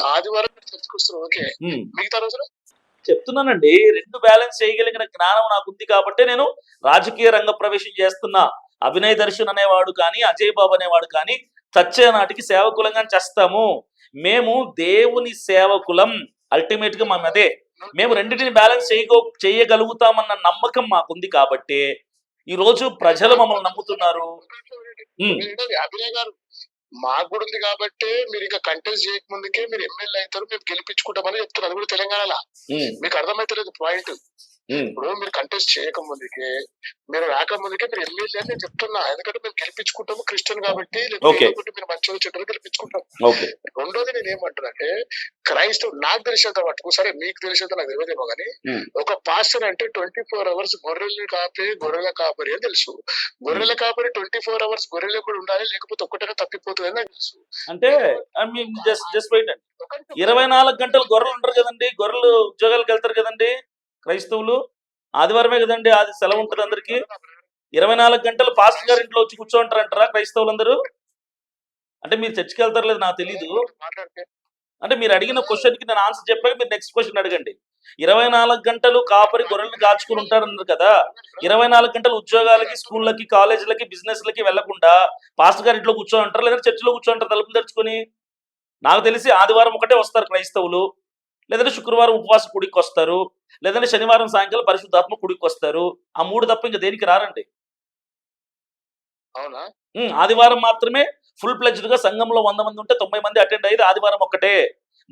ఆదివారం చర్చకు ఓకే. మిగతా రోజులు? చెప్తున్నానండి. రెండు బ్యాలెన్స్ చేయగలిగిన జ్ఞానం నాకు ఉంది కాబట్టి నేను రాజకీయ రంగ ప్రవేశం చేస్తున్నా అభినయ్ దర్శన్ అనేవాడు కానీ అజయ్ బాబు అనేవాడు కానీ చచ్చే నాటికి సేవకులంగా చేస్తాము. మేము దేవుని సేవకులం అల్టిమేట్గా మేము అదే. మేము రెండింటిని బ్యాలెన్స్ చేయగో చేయగలుగుతామన్న నమ్మకం మాకుంది కాబట్టి. ఈ రోజు ప్రజలు మమ్మల్ని నమ్ముతున్నారు. అభినయ్ గారు మాకు కూడా ఉంది కాబట్టి మీరు ఇంకా కంటెస్ట్ చేయకముందుకే మీరు ఎమ్మెల్యే అవుతారు మేము గెలిపించుకుంటామని చెప్తున్నారు. అది కూడా తెలంగాణలో. మీకు అర్థమైతలేదు పాయింట్. ఇప్పుడు మీరు కంటెస్ట్ చేయకముందుకే మీరు రాకముందుకే మీరు ఎమ్మెల్యే అని నేను చెప్తున్నా. ఎందుకంటే మేము గెలిపించుకుంటాము క్రిస్టియన్ కాబట్టి లేకపోతే మీరు మంచిగా చెడ్డలు గెలిపించుకుంటాం రెండోది నేను ఏమంటున్నానంటే క్రైస్తవ నాకు తెలిసేంత మటుకు సరే మీకు తెలిసేంత నాకు తెలియదేమో కానీ. ఒక పాస్టర్ అంటే ట్వంటీ ఫోర్ అవర్స్ గొర్రెల్ని కాపే గొర్రెల కాపరి అని తెలుసు. గొర్రెల కాపరి ట్వంటీ ఫోర్ అవర్స్ గొర్రెలు కూడా ఉండాలి లేకపోతే ఒక్కటనే తప్పిపోతుంది అని నాకు తెలుసు. అంటే జస్ట్ జస్ట్ వెయిట్ అండి ఇరవై నాలుగు గంటలు గొర్రెలు ఉంటారు కదండి? గొర్రెలు ఉద్యోగాలకు వెళ్తారు కదండి? క్రైస్తవులు ఆదివారమే కదండి అది సెలవు ఉంటుంది అందరికి. ఇరవై నాలుగు గంటలు పాస్టర్ గారి ఇంట్లో వచ్చి కూర్చోంటారంటారా క్రైస్తవులందరూ? అంటే మీరు చర్చికి వెళ్తారు లేదు నాకు తెలీదు. అంటే మీరు అడిగిన క్వశ్చన్కి నేను ఆన్సర్ చెప్పాక మీరు నెక్స్ట్ క్వశ్చన్ అడగండి. ఇరవై నాలుగు గంటలు కాపరి గొర్రెలు కాచుకుని ఉంటారన్నారు కదా. ఇరవై నాలుగు గంటలు ఉద్యోగాలకి స్కూళ్ళకి కాలేజీలకి బిజినెస్ లకి వెళ్ళకుండా పాస్టర్ గారి ఇంట్లో కూర్చోంటారు లేదంటే చర్చిలో కూర్చోంటారు తలుపులు తెరుచుకొని? నాకు తెలిసి ఆదివారం ఒకటే వస్తారు క్రైస్తవులు. లేదంటే శుక్రవారం ఉపవాస కుడికి వస్తారు. లేదంటే శనివారం సాయంకాలం పరిశుద్ధాత్మ కుడికి వస్తారు. ఆ మూడు తప్ప ఇంకా దేనికి రారండి? అవునా? ఆదివారం మాత్రమే ఫుల్ ప్లెజ్డ్గా సంఘంలో వంద మంది ఉంటే తొంభై మంది అటెండ్ అయ్యేది ఆదివారం ఒక్కటే.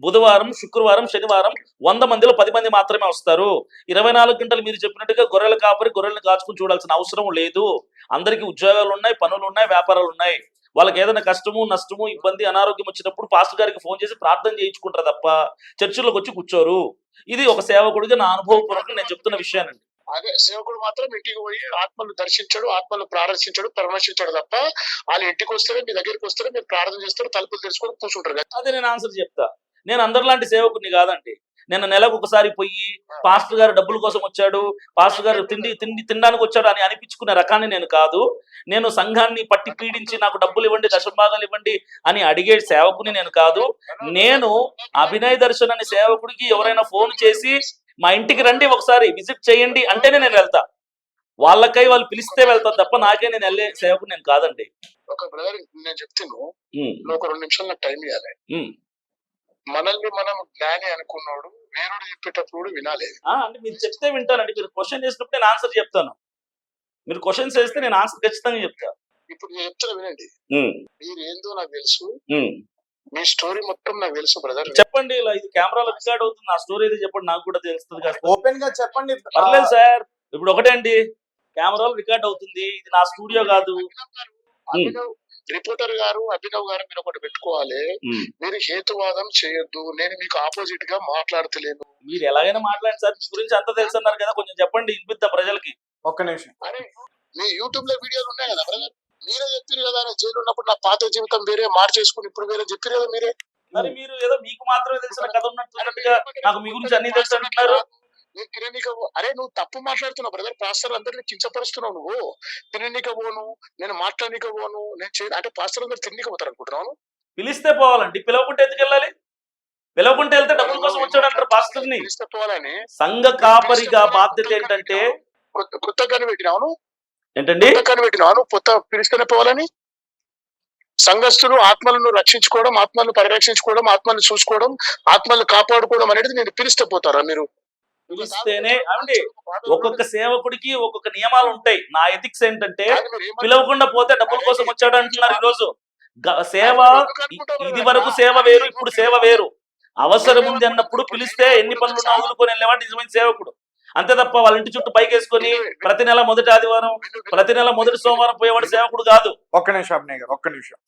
బుధవారం శుక్రవారం శనివారం వంద మందిలో పది మంది మాత్రమే వస్తారు. ఇరవై నాలుగు గంటలు మీరు చెప్పినట్టుగా గొర్రెలు కాపరి గొర్రెలను కాచుకుని చూడాల్సిన అవసరం లేదు. అందరికీ ఉద్యోగాలు ఉన్నాయి పనులు ఉన్నాయి వ్యాపారాలు ఉన్నాయి. వాళ్ళకి ఏదైనా కష్టము నష్టము ఇబ్బంది అనారోగ్యం వచ్చినప్పుడు పాస్టర్ గారికి ఫోన్ చేసి ప్రార్థన చేయించుకుంటారు తప్ప చర్చిలోకి వచ్చి కూర్చోరు. ఇది ఒక సేవకుడిగా నా అనుభవపూర్వకంగా నేను చెప్తున్న విషయానండి. అదే సేవకుడు మాత్రం ఇంటికి పోయి ఆత్మను దర్శించడు ఆత్మను ప్రార్థించడు పరామర్శించడు తప్ప వాళ్ళ ఇంటికి వస్తారే మీ దగ్గరికి వస్తారే మీరు ప్రార్థన చేస్తారు తలుపులు తెరుచుకొని కూర్చుంటారు కదా. అదే నేను ఆన్సర్ చెప్తా. నేను అందరిలాంటి సేవకుడిని కాదండి. నేను నెలకు ఒకసారి పోయి పాస్టర్ గారు డబ్బుల కోసం వచ్చాడు పాస్టర్ గారు తిండి తిండి తినడానికి వచ్చాడు అని అనిపించుకునే రకాన్ని నేను కాదు. నేను సంఘాన్ని పట్టి పీడించి నాకు డబ్బులు ఇవ్వండి దశభాగాలు ఇవ్వండి అని అడిగే సేవకుని నేను కాదు. నేను అభినయ్ దర్శన్ అనే సేవకుడికి ఎవరైనా ఫోన్ చేసి మా ఇంటికి రండి ఒకసారి విజిట్ చేయండి అంటేనే నేను వెళ్తా. వాళ్ళకై వాళ్ళు పిలిస్తే వెళ్తాను తప్ప నాకే నేను వెళ్ళే సేవకుడు నేను కాదండి. ఒక బ్రదర్ నేను చెప్తాను ఒక రెండు నిమిషాలు నాకు టైం ఇవ్వాలి. మనల్ని మనం జ్ఞాని అనుకున్నాడు వేరుడు చెప్పేటప్పుడు వినాలి ఆ, అంటే మీరు చెప్తే వింటానండి. మీరు క్వశ్చన్ చేసినప్పుడు నేను ఆన్సర్ చెప్తాను. మీరు క్వశ్చన్స్ వేస్తే నేను ఆన్సర్ ఖచ్చితంగా చెప్తా. ఇప్పుడు నేను చెప్తున్నా వినండి. మీరు ఏందో నాకు తెలుసు. మీ స్టోరీ మొత్తం నాకు తెలుసు బ్రదర్ చెప్పండి ఇలా ఇది కెమెరాలో రికార్డ్ అవుతుంది. నా స్టోరీ ఏదో చెప్పండి నాకు కూడా తెలుస్తుంది ఓపెన్గా చెప్పండి. పర్లేదు సార్. ఇప్పుడు ఒకటే అండి. కెమెరాలో రికార్డ్ అవుతుంది. ఇది నా స్టూడియో కాదు. రిపోర్టర్ గారు అభినవ్ గారు మీరు ఒకటి పెట్టుకోవాలి. మీరు హేతువాదం చేయొద్దు. నేను మీకు ఆపోజిట్గా మాట్లాడతలేను. మీరు ఎలాగైనా మాట్లాడండి సార్. మీ గురించి అంత తెలుసు అన్నారు కదా. కొంచెం చెప్పండి వినిపిద్దాం ప్రజలకి. ఒక్క నిమిషం. అరే మీ యూట్యూబ్లో వీడియోలు ఉన్నాయి కదా బ్రదర్ మీరే చెప్పారు కదా జైలు ఉన్నప్పుడు నా పాత జీవితం వేరే మార్చేసుకుని ఇప్పుడు వేరే చెప్పారు కదా మీరే? మరి మీరు ఏదో మీకు మాత్రమే తెలిసిన కథ ఉన్నట్టున్నట్టుగా నాకు మీ గురించి అన్ని తెలుసు అంటున్నారు. నేను తిననీక పో- అరే నువ్వు తప్పు మాట్లాడుతున్నావు బ్రదర్ పాస్టర్ అందరిని కించపరుస్తున్నావు నువ్వు. తిననీక పోను నేను మాట్లాడనీక పోను నేను చే అంటే పాస్టర్ అందరు తిననీక పోతారు అనుకుంటున్నాను పిలిస్తే పోవాలండి. పిలవకుంటే ఎందుకు వెళ్ళాలి? పిలవకుంటే వెళ్తే డబ్బుల కోసం వచ్చాడు అంటారు పాస్టర్ని పిలిస్తే పోవాలని. సంఘ కాపరిగా బాధ్యత ఏంటంటే కొత్త- కొత్త కని పెట్టినావు ఏంటండి? కొత్త కని పెట్టినావు కొత్త పిలిస్తేనే పోవాలని? సంఘస్థులు ఆత్మలను రక్షించుకోవడం ఆత్మలను పరిరక్షించుకోవడం ఆత్మలను చూసుకోవడం ఆత్మలను కాపాడుకోవడం అనేది నేను పిలిస్తే పోతారా మీరు? పిలిస్తేనే అండి ఒక్కొక్క సేవకుడికి ఒక్కొక్క నియమాలు ఉంటాయి నా ఎథిక్స్ ఏంటంటే పిలవకుండా పోతే డబ్బుల కోసం వచ్చాడు అంటున్నారు ఈ రోజు సేవ ఇది వరకు సేవ వేరు ఇప్పుడు సేవ వేరు. అవసరం ఉంది అన్నప్పుడు పిలిస్తే ఎన్ని పనులు వదులుకొని వెళ్ళేవాడు నిజమైన సేవకుడు. అంతే తప్ప వాళ్ళ ఇంటి చుట్టూ పైకి వేసుకొని ప్రతి నెల మొదటి ఆదివారం ప్రతి నెల మొదటి సోమవారం పోయేవాడు సేవకుడు కాదు. ఒక్క నిమిషం ఒక్క నిమిషం.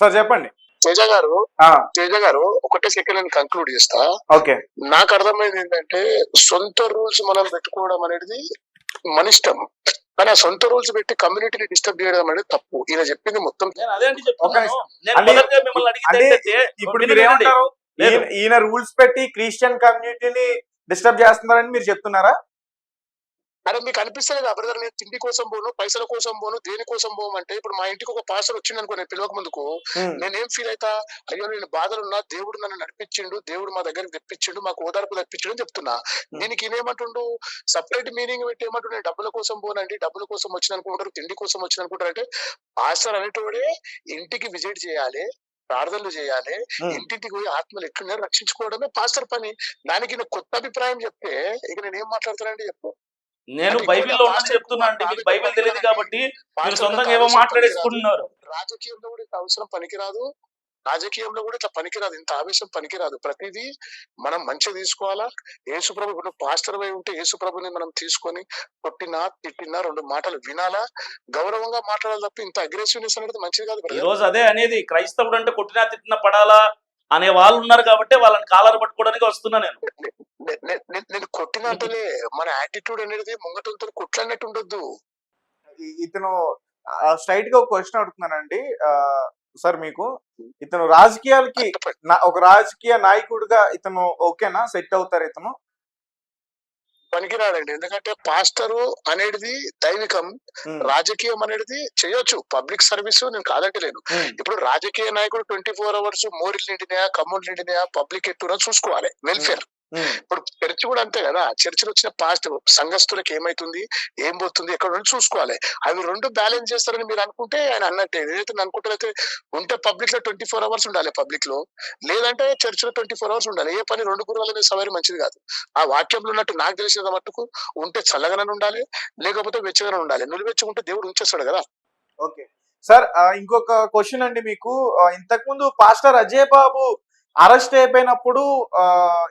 సార్ చెప్పండి. తేజ గారు ఆ, తేజ గారు ఒకటే సెకండ్ నేను కంక్లూడ్ చేస్తా. ఓకే. నాకు అర్థమైంది ఏంటంటే సొంత రూల్స్ మనం పెట్టుకోవడం అనేది మన ఇష్టం. కానీ ఆ సొంత రూల్స్ పెట్టి కమ్యూనిటీని డిస్టర్బ్ చేయడం అనేది తప్పు. ఈయన చెప్పింది మొత్తం ఇప్పుడు ఈయన రూల్స్ పెట్టి క్రిస్టియన్ కమ్యూనిటీని డిస్టర్బ్ చేస్తున్నారని మీరు చెప్తున్నారా? అరే మీకు అనిపిస్తలేదు? బ్రదర్ నేను తిండి కోసం పోను పైసల కోసం పోను దేని కోసం పోను అంటే ఇప్పుడు మా ఇంటికి ఒక పాస్టర్ వచ్చింది అనుకో నేను పిలవక ముందుకు నేనేం ఫీల్ అవుతా అయ్యో నేను బాధలున్నా దేవుడు నన్ను నడిపించిండు దేవుడు మా దగ్గరికి తెప్పించిండు మాకు ఓదార్పు తెప్పించిండు చెప్తున్నా. దీనికి ఈయనేమంటుండు సపరేట్ మీనింగ్ పెట్టి ఏమంటుండే? డబ్బుల కోసం పోనండి డబ్బుల కోసం వచ్చిన అనుకుంటారు తిండి కోసం వచ్చిన అనుకుంటారు అంటే పాస్టర్ అనేటోడే ఇంటికి విజిట్ చేయాలి ప్రార్థనలు చేయాలి. ఇంటింటికి పోయి ఆత్మలు ఎట్లున్నారో రక్షించుకోవడమే పాస్టర్ పని. దానికి నేను కొత్త అభిప్రాయం చెప్తే ఇక నేను ఏం మాట్లాడతానండి చెప్పు. నేను బైబిల్లో ఉన్నది పాస్టర్ చెప్తున్నా అండి మీకు బైబిల్ తెలియదు కాబట్టి మీరు సొంతంగా ఆలోచన మాట్లాడేసుకుంటున్నారు. రాజకీయంలో కూడా ఇంత అవసరం పనికిరాదు. రాజకీయంలో కూడా ఇట్లా పనికిరాదు. ఇంత ఆవేశం పనికిరాదు. ప్రతిదీ మనం మంచిగా తీసుకోవాలా? యేసుప్రభు ఇప్పుడు పాస్టర్ అయి ఉంటే యేసుప్రభుని మనం తీసుకొని కొట్టినా తిట్టినా రెండు మాటలు వినాలా? గౌరవంగా మాట్లాడాలి తప్ప ఇంత అగ్రెసివ్నెస్ అనేది మంచిది కాదు ఈ. రోజు అదే అనేది క్రైస్తవుడు అంటే కొట్టినా తిట్టినా పడాలా? అనే వాళ్ళు ఉన్నారు కాబట్టి వాళ్ళని కాలర్ పట్టుకోవడానికి వస్తున్నా నేను. నేను కొట్టినట్టలే మన యాటిట్యూడ్ అనేది ముంగటంతో కొట్లన్నట్టు ఉండొద్దు. ఇతను స్ట్రైట్గా ఒక క్వశ్చన్ అడుగుతున్నానండి. ఆ, సార్ మీకు ఇతను రాజకీయాలకి ఒక రాజకీయ నాయకుడిగా ఇతను ఓకేనా? సెట్ అవుతారు ఇతను. పనికిరాడండి. ఎందుకంటే పాస్టరు అనేది దైవికం రాజకీయం అనేది చేయొచ్చు. పబ్లిక్ సర్వీస్ నేను కాదంటలేను. ఇప్పుడు రాజకీయ నాయకుడు ట్వంటీ ఫోర్ అవర్స్ మోరీలు నిండినాయా కమ్ములు నిండినాయా పబ్లిక్ ఎట్టునా చూసుకోవాలి. వెల్ఫేర్. ఇప్పుడు చర్చ్ కూడా అంతే కదా. చర్చిలో వచ్చిన పాస్ట్ సంఘస్థులకు ఏమైతుంది? ఏం పోతుంది? ఎక్కడ నుండి చూసుకోవాలి. అవి రెండు బ్యాలెన్స్ చేస్తారని మీరు అనుకుంటే ఆయన అన్నట్టే. ఏదైతే అనుకుంటారైతే ఉంటే పబ్లిక్లో ట్వంటీ ఫోర్ అవర్స్ ఉండాలి పబ్లిక్లో. లేదంటే చర్చ్లో ట్వంటీ ఫోర్ అవర్స్ ఉండాలి. ఏ పని రెండు గురువులనే సవారి మంచిది కాదు. ఆ వాక్యంలో ఉన్నట్టు నాకు తెలిసిన మట్టుకు ఉంటే చల్లగానే ఉండాలి లేకపోతే వెచ్చగానే ఉండాలి. నువ్వు వెచ్చుకుంటే దేవుడు ఉంచేస్తాడు కదా. ఓకే. సార్ ఇంకొక క్వశ్చన్ అండి మీకు. ఇంతకు ముందు పాస్టర్ అజయ్ బాబు అరెస్ట్ అయిపోయినప్పుడు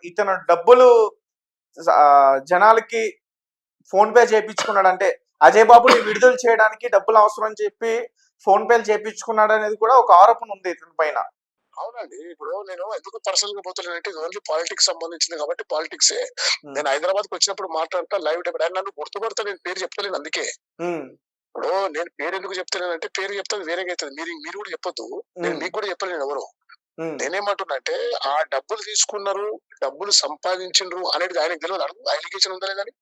ఇతను డబ్బులు జనాలకి ఫోన్ పే చేయించుకున్నాడు అంటే అజయ్ బాబుని విడుదల చేయడానికి డబ్బులు అవసరం అని చెప్పి ఫోన్ పేలు చేయించుకున్నాడు అనేది కూడా ఒక ఆరోపణ ఉంది ఇతని పైన. అవునండి. ఇప్పుడు నేను ఎందుకు పర్సనల్గా పోతున్నానంటే ఇది ఓన్లీ పాలిటిక్స్ సంబంధించింది కాబట్టి పాలిటిక్స్. నేను హైదరాబాద్కి వచ్చినప్పుడు మాట్లాడతా లైవ్ డెబిట్ ఆయన నన్ను గుర్తుపడతా నేను పేరు చెప్తలేను అందుకే. ఇప్పుడు నేను పేరు ఎందుకు చెప్తలేనంటే పేరు చెప్తాను వేరేగా అవుతుంది. మీరు మీరు కూడా చెప్పొద్దు. నేను మీకు కూడా చెప్పలేను ఎవరు. ఉమ్, నేనేమంటున్నా అంటే ఆ డబ్బులు తీసుకున్నారు డబ్బులు సంపాదించిండ్రు అనేది ఆయనకు తెలియదు అడుగు అలిగేషన్ ఉందా లేదని.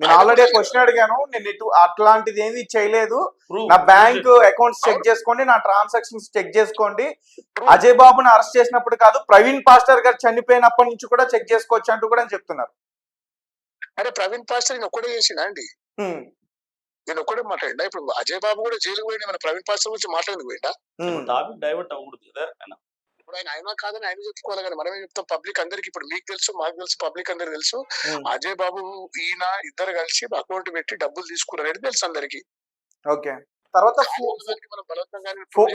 నేను ఆల్రెడీ క్వశ్చన్ అడిగాను నేను ఇటు అట్లాంటిది ఏమీ చేయలేదు. నా బ్యాంక్ అకౌంట్స్ చెక్ చేసుకోండి నా ట్రాన్సాక్షన్స్ చెక్ చేసుకోండి. అజయ్ బాబుని అరెస్ట్ చేసినప్పుడు కాదు ప్రవీణ్ పాస్టర్ గారు చనిపోయినప్పటి నుంచి కూడా చెక్ చేసుకోవచ్చు అంటూ కూడా చెప్తున్నారు. అరే ప్రవీణ్ పాస్టర్ నేను ఒక్కడే చేసిన అండి? నేను ఒక్కడే మాట్లాడినా. ఇప్పుడు అజయ్ బాబు కూడా జైలుకు పోయిన మన ప్రవీణ్ పాస్టర్ గురించి మాట్లాడేందుకు పోయిందా టాపిక్ డైవర్ట్ అవ్వకూడదు కదా ఆయన. ఇప్పుడు ఆయన అయినా కాదని ఆయన చెప్పుకోవాలి కానీ మనమే చెప్తాం? పబ్లిక్ అందరికి ఇప్పుడు మీకు తెలుసు మాకు తెలుసు పబ్లిక్ అందరికి తెలుసు. అజయ్ బాబు ఈయన ఇద్దరు కలిసి అకౌంట్ పెట్టి డబ్బులు తీసుకున్నారు అనేది తెలుసు అందరికి. ఓకే. తర్వాత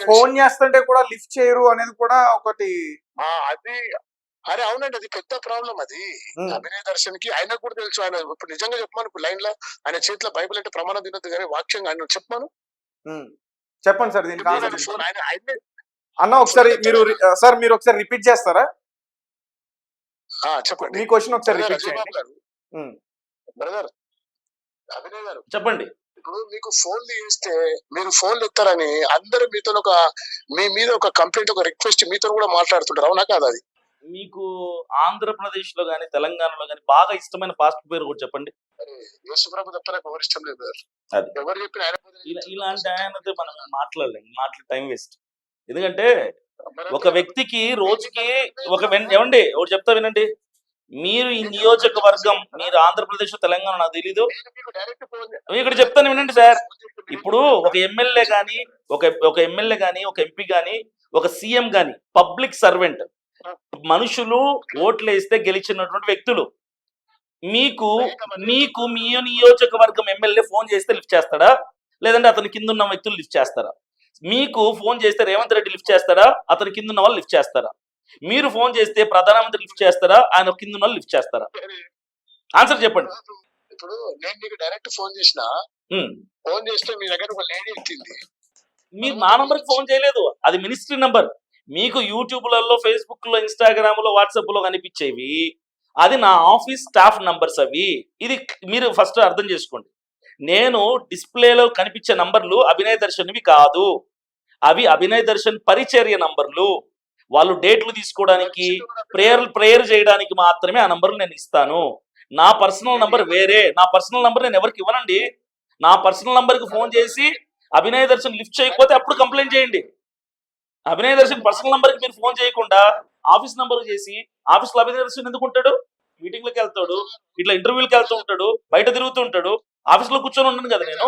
ఫోన్ చేస్తుంటే కూడా లిఫ్ట్ చేయరు అనేది కూడా ఒకటి ఆ, అది అరే అవునండి అది పెద్ద ప్రాబ్లం అది. అభినయ దర్శన్కి ఆయనకు కూడా తెలుసు. ఆయన ఇప్పుడు నిజంగా చెప్పమను ఇప్పుడు లైన్లో ఆయన చేతిలో బైబిల్ అంటే ప్రమాణం తినద్దు కానీ వాక్యం ఆయన చెప్పమను? ఉమ్. చెప్పండి సార్ దీనికి ఆయన ఆయన అన్న ఒకసారి మీరు సార్ మీరు ఒకసారి రిపీట్ చేస్తారా? ఆ, చెప్పండి. మీ క్వశ్చన్ ఒకసారి రిపీట్ చేయండి. బ్రదర్ అభినయ్ గారు. చెప్పండి. ఇప్పుడు మీకు ఫోన్లు చేస్తే మీరు ఫోన్లు ఎత్తారని అందరూ మీతో ఒక మీ మీద ఒక కంప్లైంట్ ఒక రిక్వెస్ట్ మీతో కూడా మాట్లాడుతుంటారు. అవునా కాదు అది? మీకు ఆంధ్రప్రదేశ్లో గానీ తెలంగాణలో గానీ బాగా ఇష్టమైన పాస్ట్ పేరు కూడా చెప్పండి. అరే, యేసుప్రభు తప్ప నాకు ఎవరు ఇష్టం లేదు brother. అది. ఎవరు చెప్పిన ఆయన పోతే నేను ఇలా- చెప్తాను. ఇలాంటి ఆయనతో మనం మాట్లాడలేం మాట్లాడే టైం వేస్ట్ ఎందుకంటే ఒక వ్యక్తికి రోజుకి ఒక ఏమండి ఒకటి చెప్తా వినండి. మీరు ఈ నియోజకవర్గం మీరు ఆంధ్రప్రదేశ్ తెలంగాణ నాకు తెలీదు. ఇక్కడ చెప్తాను వినండి సార్ ఇప్పుడు ఒక ఎమ్మెల్యే గాని ఒక ఒక ఎమ్మెల్యే గాని ఒక ఎంపీ గాని ఒక సీఎం గాని పబ్లిక్ సర్వెంట్ మనుషులు ఓట్లు వేస్తే గెలిచినటువంటి వ్యక్తులు. మీకు మీకు మీ నియోజకవర్గం ఎమ్మెల్యే ఫోన్ చేస్తే లిఫ్ట్ చేస్తాడా? లేదంటే అతని కింద ఉన్న వ్యక్తులు లిఫ్ట్ చేస్తారా? మీకు ఫోన్ చేస్తే రేవంత్ రెడ్డి లిఫ్ట్ చేస్తారా అతని కింద ఉన్న వాళ్ళు లిఫ్ట్ చేస్తారా? మీరు ఫోన్ చేస్తే ప్రధానమంత్రి లిఫ్ట్ చేస్తారా? ఆయన కింద ఉన్న వాళ్ళు లిఫ్ట్ చేస్తారా? ఆన్సర్ చెప్పండి. ఇప్పుడు నేను మీకు డైరెక్ట్ ఫోన్ చేసిన. ఫోన్ చేస్తే మీ దగ్గర ఒక లేడీ ఎత్తింది మీరు నా నంబర్కి ఫోన్ చేయలేదు. అది మినిస్ట్రీ నంబర్. మీకు యూట్యూబ్లలో ఫేస్బుక్లో వాట్సాప్లో లో వాట్సాప్లో కనిపించేవి. అది నా ఆఫీస్ స్టాఫ్ నంబర్స్ అవి. ఇది మీరు ఫస్ట్ అర్థం చేసుకోండి. నేను డిస్ప్లేలో కనిపించే నంబర్లు అభినయ దర్శన్వి కాదు. అవి అభినయ దర్శన్ పరిచర్య నంబర్లు. వాళ్ళు డేట్లు తీసుకోవడానికి ప్రేయర్ ప్రేయర్ చేయడానికి మాత్రమే ఆ నంబర్లు నేను ఇస్తాను. నా పర్సనల్ నంబర్ వేరే. నా పర్సనల్ నంబర్ నేను ఎవరికి ఇవ్వనండి? నా పర్సనల్ నంబర్కి ఫోన్ చేసి అభినయ దర్శన్ లిఫ్ట్ చేయకపోతే అప్పుడు కంప్లైంట్ చేయండి. అభినయ దర్శన్ పర్సనల్ నంబర్కి మీరు ఫోన్ చేయకుండా ఆఫీస్ నంబర్ చేసి ఆఫీస్లో అభినయ దర్శన్ ఎందుకు ఉంటాడు? మీటింగ్లకు వెళ్తాడు ఇట్లా ఇంటర్వ్యూలకు వెళ్తూ ఉంటాడు బయట తిరుగుతూ ఉంటాడు ఆఫీస్లో కూర్చొని ఉండను కదా నేను?